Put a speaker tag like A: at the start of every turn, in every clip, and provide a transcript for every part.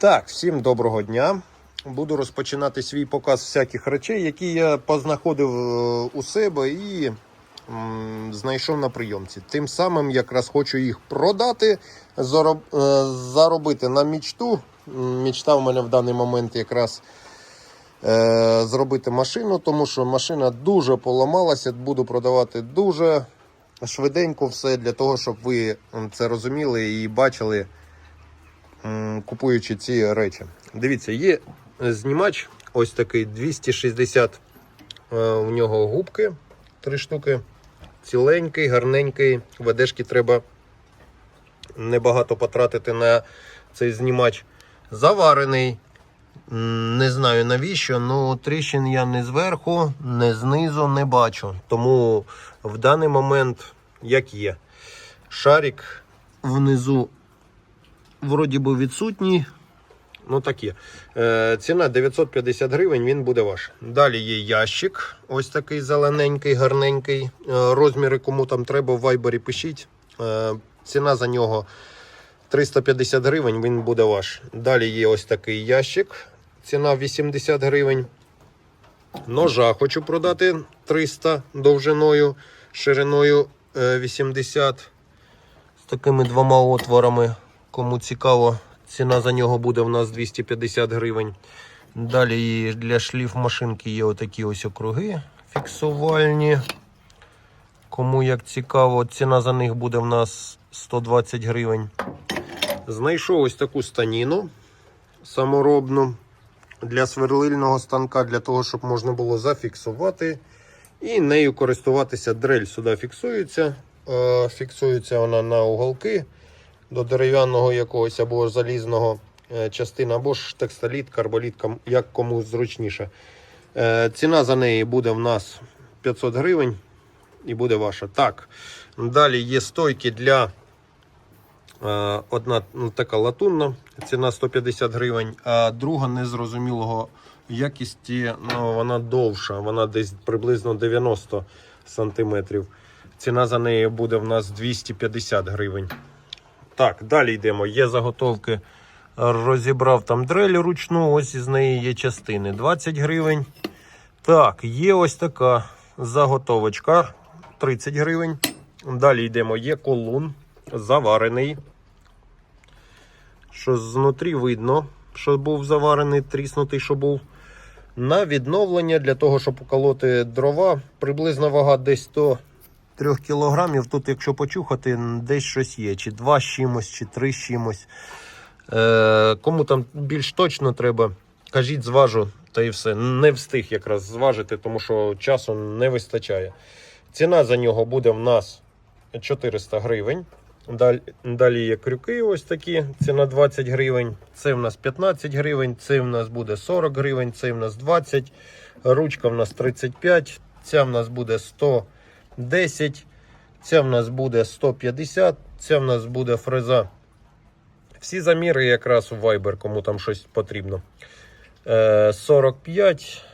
A: Так, всім доброго дня. Буду розпочинати свій показ всяких речей, які я познаходив е, у себе і м, знайшов на прийомці. Тим самим якраз хочу їх продати, зароб- е, заробити на мічту. Мічта в мене в даний момент якраз е, зробити машину, тому що машина дуже поламалася. Буду продавати дуже швиденько все для того, щоб ви це розуміли і бачили купуючи ці речі. Дивіться, є знімач ось такий 260 е, у нього губки, три штуки. Ціленький, гарненький. Ведешки треба небагато потратити на цей знімач. Заварений. Не знаю навіщо, але тріщин я не зверху, не знизу не бачу. Тому в даний момент як є. Шарик внизу вроді би відсутній. Ну так є. Е, ціна 950 гривень, він буде ваш. Далі є ящик, ось такий зелененький, гарненький. Е, розміри, кому там треба, в вайбері пишіть. Е, ціна за нього 350 гривень, він буде ваш. Далі є ось такий ящик. Ціна 80 гривень. Ножа хочу продати 300 довжиною, шириною е, 80 з такими двома отворами. Кому цікаво, ціна за нього буде в нас 250 гривень. Далі для шліф машинки є отакі ось округи фіксувальні. Кому як цікаво, ціна за них буде в нас 120 гривень. Знайшов ось таку станіну саморобну для сверлильного станка, для того, щоб можна було зафіксувати. І нею користуватися дрель сюди фіксується. Е, Фіксується вона на уголки до дерев'яного якогось або залізного е, частини, або ж текстоліт, карболіт, як кому зручніше. Е, Ціна за неї буде в нас 500 гривень і буде ваша. Так, далі є стойки для е, одна ну, така латунна, ціна 150 гривень, а друга незрозумілого якісті, ну, вона довша, вона десь приблизно 90 сантиметрів. Ціна за неї буде в нас 250 гривень. Так, далі йдемо. Є заготовки. Розібрав там дрель ручну, ось із неї є частини. 20 гривень. Так, є ось така заготовочка 30 гривень. Далі йдемо. Є колун заварений. Що знутрі видно, що був заварений, тріснутий, що був. На відновлення для того, щоб уколоти дрова, приблизно вага десь 100 3 кілограмів. Тут, якщо почухати, десь щось є. Чи 2 з чимось, чи 3 з чимось. Е, кому там більш точно треба, кажіть, зважу, та і все. Не встиг якраз зважити, тому що часу не вистачає. Ціна за нього буде в нас 400 гривень. Далі, далі є крюки ось такі, ціна 20 гривень. Це в нас 15 гривень, це в нас буде 40 гривень, це в нас 20, ручка в нас 35, ця в нас буде 110, ця в нас буде 150, ця в нас буде фреза. Всі заміри якраз у Viber, кому там щось потрібно. Е, 45.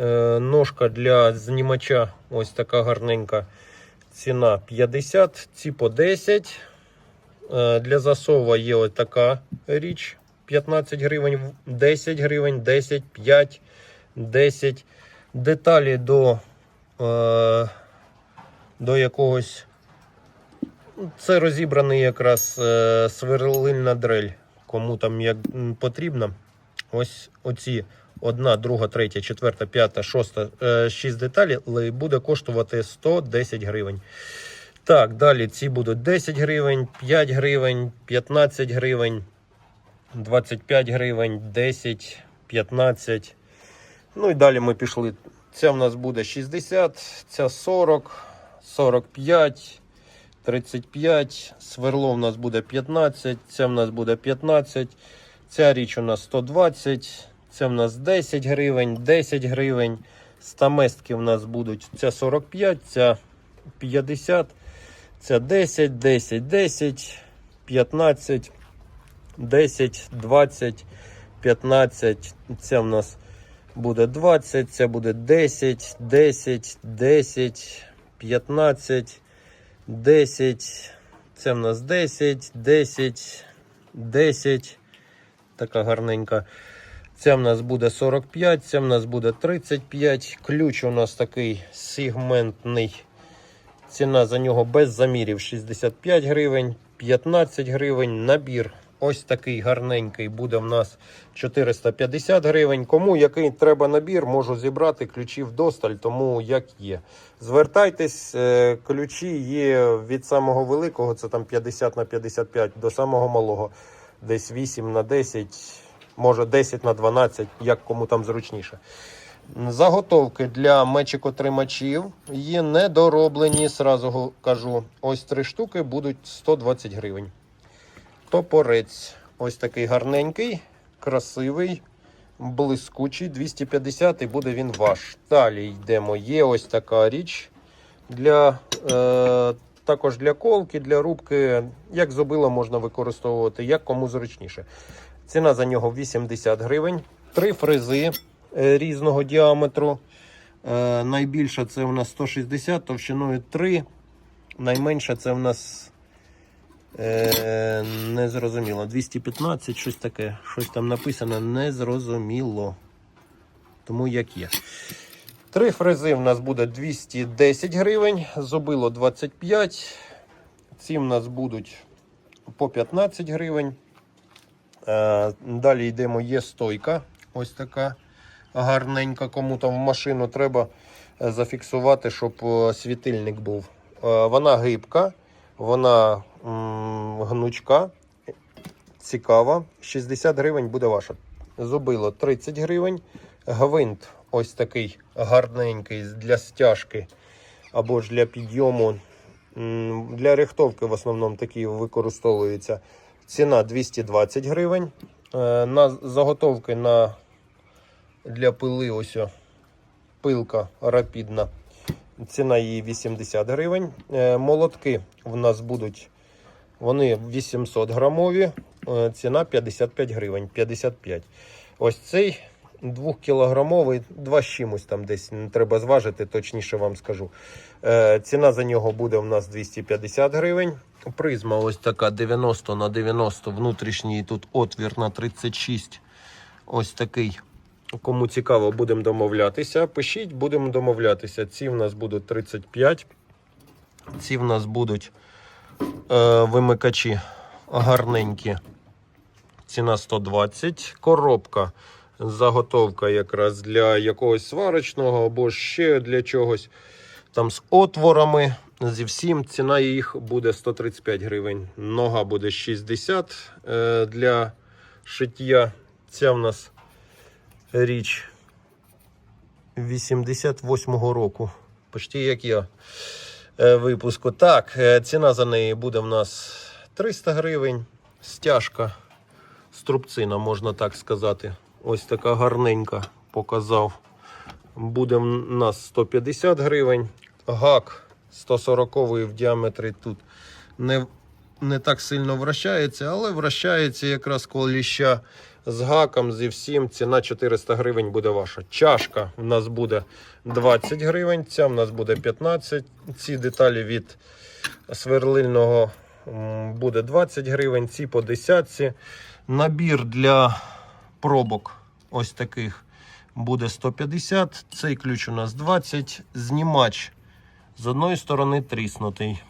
A: Е, Ножка для знімача ось така гарненька. Ціна 50, ці по 10. Е, Для засова є ось така річ. 15 гривень, 10 гривень, 10, 5, 10. Деталі до, е, до якогось. Це розібраний якраз е, сверлильна дрель. Кому там як потрібно. Ось оці одна, друга, третя, четверта, п'ята, шоста, е, шість деталей буде коштувати 110 гривень. Так, далі ці будуть 10 гривень, 5 гривень, 15 гривень, 25 гривень, 10, 15. Ну і далі ми пішли. Ця в нас буде 60, ця 40, 45, 35, сверло в нас буде 15, ця в нас буде 15, ця річ у нас 120, це в нас 10 гривень, 10 гривень. Стаместки в нас будуть ця 45, ця 50, ця 10, 10, 10, 15, 10, 20, 15. Ця в нас буде 20, ця буде 10, 10, 10, 15, 10. Це в нас 10, 10, 10, така гарненька. Ця в нас буде 45, ця в нас буде 35. Ключ у нас такий сегментний. Ціна за нього без замірів 65 гривень, 15 гривень. Набір ось такий гарненький буде в нас 450 гривень. Кому який треба набір, можу зібрати ключів досталь, тому як є. Звертайтесь, е, ключі є від самого великого, це там 50 на 55, до самого малого, десь 8 на 10, може 10 на 12, як кому там зручніше. Заготовки для мечикотримачів є недороблені. Сразу кажу, ось три штуки будуть 120 гривень. Топорець ось такий гарненький, красивий, блискучий, 250 і буде він ваш. Далі йдемо. Є ось така річ для, е, також для колки, для рубки. Як зубило можна використовувати, як кому зручніше. Ціна за нього 80 гривень. Три фрези е, різного діаметру. Е, найбільша це у нас 160, товщиною 3. Найменша це у нас е, незрозуміло. 215, щось таке. Щось там написано незрозуміло. Тому як є. Три фрези в нас буде 210 гривень, зубило 25. Ці в нас будуть по 15 гривень. Е, Далі йдемо, є стойка. Ось така гарненька. Кому там в машину треба е, зафіксувати, щоб е, світильник був. Вона гибка, вона гнучка, цікава. 60 гривень буде ваша. Зубило 30 гривень. Гвинт ось такий гарненький для стяжки або ж для підйому. Для рихтовки в основному такі використовуються. Ціна 220 гривень. Е, На заготовки на, для пили ось пилка рапідна. Ціна її 80 гривень. Е, Молотки в нас будуть вони 800 грамові. Е, Ціна 55 гривень. 55. Ось цей 2 кілограмовий, 2 з чимось там десь не треба зважити, точніше вам скажу. Е, Ціна за нього буде в нас 250 гривень. Призма ось така 90 на 90, внутрішній тут отвір на 36. Ось такий. Кому цікаво, будемо домовлятися. Пишіть, будемо домовлятися. Ці в нас будуть 35. Ці в нас будуть е, вимикачі гарненькі. Ціна 120. Коробка. Заготовка якраз для якогось сварочного або ще для чогось. Там з отворами. Зі всім ціна їх буде 135 гривень. Нога буде 60 е, для шиття. Ця в нас річ 88-го року. Почти як я е, випуску. Так, е, ціна за неї буде в нас 300 гривень. Стяжка струбцина, можна так сказати. Ось така гарненька показав. Буде в нас 150 гривень. Гак 140 в діаметрі тут не, не так сильно вращається, але вращається якраз коліща з гаком, зі всім. Ціна 400 гривень буде ваша. Чашка в нас буде 20 гривень, ця в нас буде 15. Ці деталі від сверлильного буде 20 гривень, ці по 10. Набір для пробок ось таких буде 150. Цей ключ у нас 20. Знімач з одної сторони тріснутий.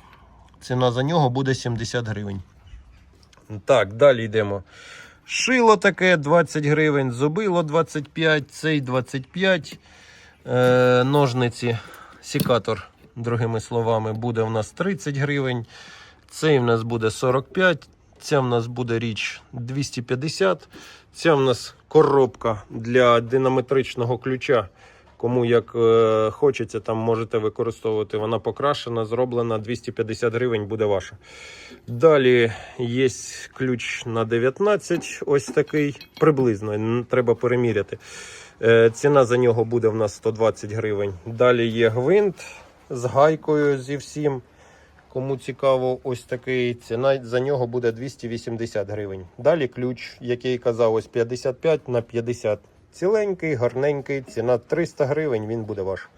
A: Ціна за нього буде 70 гривень. Так, далі йдемо. Шило таке 20 гривень, зубило 25, цей 25. Е, ножниці, сікатор, другими словами, буде у нас 30 гривень. Цей в нас буде 45. Ця в нас буде річ 250. Ця в нас коробка для динаметричного ключа. Кому як е, хочеться, там можете використовувати. Вона покрашена, зроблена 250 гривень буде ваша. Далі є ключ на 19, ось такий, приблизно, треба переміряти. Е, ціна за нього буде в нас 120 гривень. Далі є гвинт з гайкою зі всім. Кому цікаво, ось такий ціна за нього буде 280 гривень. Далі ключ, який казав, ось 55 на 50. Ціленький, гарненький, ціна 300 гривень, він буде ваш.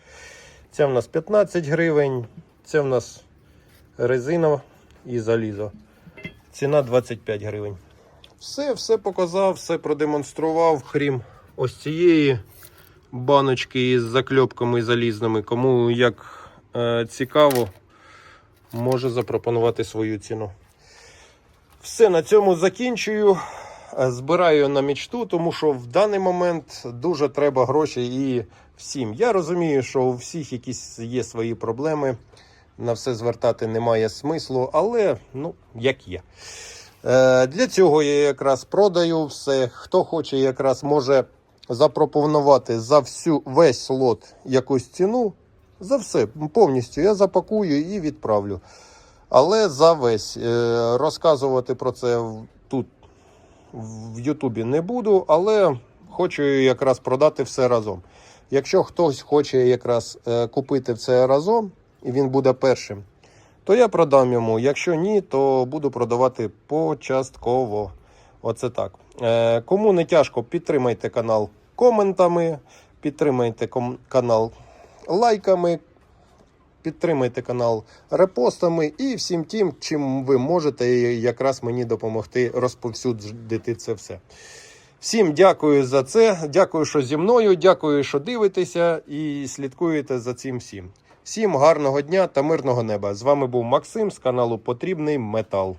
A: Це в нас 15 гривень, це в нас резина і залізо. Ціна 25 гривень. Все, все показав, все продемонстрував, крім ось цієї баночки із закльопками залізними. Кому як е, цікаво, може запропонувати свою ціну. Все, на цьому закінчую. Збираю на мічту, тому що в даний момент дуже треба гроші і всім. Я розумію, що у всіх якісь є свої проблеми. На все звертати немає смислу, але ну, як є. Е, для цього я якраз продаю все. Хто хоче, якраз може запропонувати за всю весь лот якусь ціну. За все повністю я запакую і відправлю. Але за весь Е, розказувати про це в- Ютубі не буду, але хочу якраз продати все разом. Якщо хтось хоче якраз е, купити все разом, і він буде першим, то я продам йому. Якщо ні, то буду продавати почастково. Оце так. Е, Кому не тяжко, підтримайте канал коментами, підтримайте канал лайками, підтримайте канал репостами і всім тим, чим ви можете якраз мені допомогти розповсюдити це все. Всім дякую за це. Дякую, що зі мною. Дякую, що дивитеся і слідкуєте за цим всім. Всім гарного дня та мирного неба. З вами був Максим з каналу Потрібний Метал.